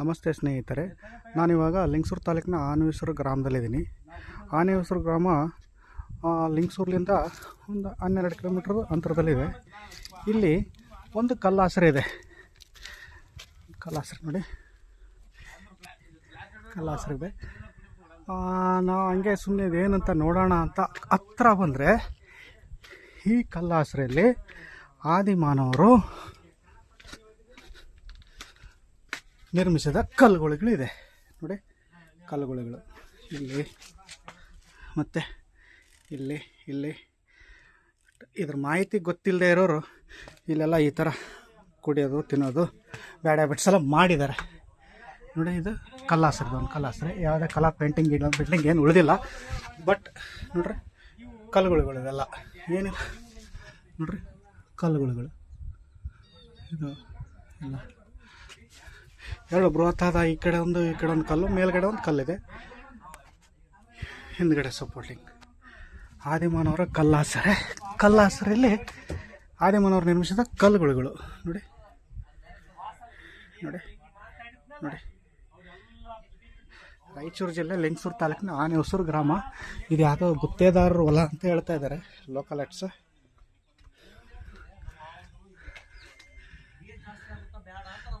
ನಮಸ್ತೆ ಸ್ನೇಹಿತರೆ, ನಾನಿವಾಗ ಲಿಂಗಸೂರು ತಾಲೂಕಿನ ಆನವೇಶ್ವರ ಗ್ರಾಮದಲ್ಲಿದ್ದೀನಿ. ಆನವೇಶ್ವರ ಗ್ರಾಮ ಲಿಂಗಸೂರ್ಲಿಂದ ಒಂದು ಹನ್ನೆರಡು ಕಿಲೋಮೀಟ್ರ್ ಅಂತರದಲ್ಲಿದೆ. ಇಲ್ಲಿ ಒಂದು ಕಲ್ಲಾಸರೆ ಇದೆ. ಕಲ್ಲಾಸರೆ ನೋಡಿ. ಕಲ್ಲಾಸರೆ ಇದೆ. ನಾವು ಹಂಗೆ ಸುಮ್ಮನೆ ಇದೇನಂತ ನೋಡೋಣ ಅಂತ ಹತ್ರ ಬಂದರೆ ಈ ಕಲ್ಲಾಸರೆಯಲ್ಲಿ ಆದಿಮಾನವರು ನಿರ್ಮಿಸಿದ ಕಲ್ಲುಗಳು ಇದೆ ನೋಡಿ ಕಲ್ಲುಗಳು ಇಲ್ಲಿ, ಮತ್ತು ಇಲ್ಲಿ ಇಲ್ಲಿ. ಇದ್ರ ಮಾಹಿತಿ ಗೊತ್ತಿಲ್ಲದೆ ಇರೋರು ಇಲ್ಲೆಲ್ಲ ಈ ಥರ ಕುಡಿಯೋದು, ತಿನ್ನೋದು ಬೇಡ ಬಿಡ್ಸೆಲ್ಲ ಮಾಡಿದ್ದಾರೆ. ನೋಡಿ, ಇದು ಕಲ್ಲಾಸ್ರದ್ದು, ಒಂದು ಕಲ್ಲಾಸರೆ. ಯಾವುದೇ ಕಲಾ ಪೇಂಟಿಂಗ್ ಇಲ್ಲ ಬಿಲ್ಡಿಂಗ್ ಏನು ಉಳಿದಿಲ್ಲ. ಬಟ್, ನೋಡ್ರಿ ಕಲ್ಲುಗಳು ಇವೆಲ್ಲ ಏನಿಲ್ಲ. ನೋಡ್ರಿ ಕಲ್ಲುಗಳು ಇದು, ಎಲ್ಲ. ಎರಡು ಬೃಹತ್ತಾದ ಈ ಕಡೆ ಒಂದು, ಈ ಕಡೆ ಒಂದು ಕಲ್ಲು, ಮೇಲ್ಗಡೆ ಒಂದು ಕಲ್ಲಿದೆ. ಹಿಂದ್ಗಡೆ ಸಪೋರ್ಟಿಂಗ್ ಆದಿಮಾನವರ ಕಲ್ಲಾಸರೆ. ಕಲ್ಲಾಸರೆಯಲ್ಲಿ ಆದಿಮಾನವರು ನಿರ್ಮಿಸಿದ ಕಲ್ಲುಗಳು ನೋಡಿ. ನೋಡಿ. ನೋಡಿ. ರಾಯಚೂರು ಜಿಲ್ಲೆ ಲಿಂಗಸೂರು ತಾಲೂಕಿನ ಆನೆ ಹೊಸೂರು ಗ್ರಾಮ. ಇದು ಯಾವುದೋ ಗುತ್ತೇದಾರರು ಹೊಲ ಅಂತ ಹೇಳ್ತಾ ಇದ್ದಾರೆ ಲೋಕಲ್ ಎಟ್ಸ್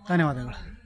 ಧನ್ಯವಾದಗಳು.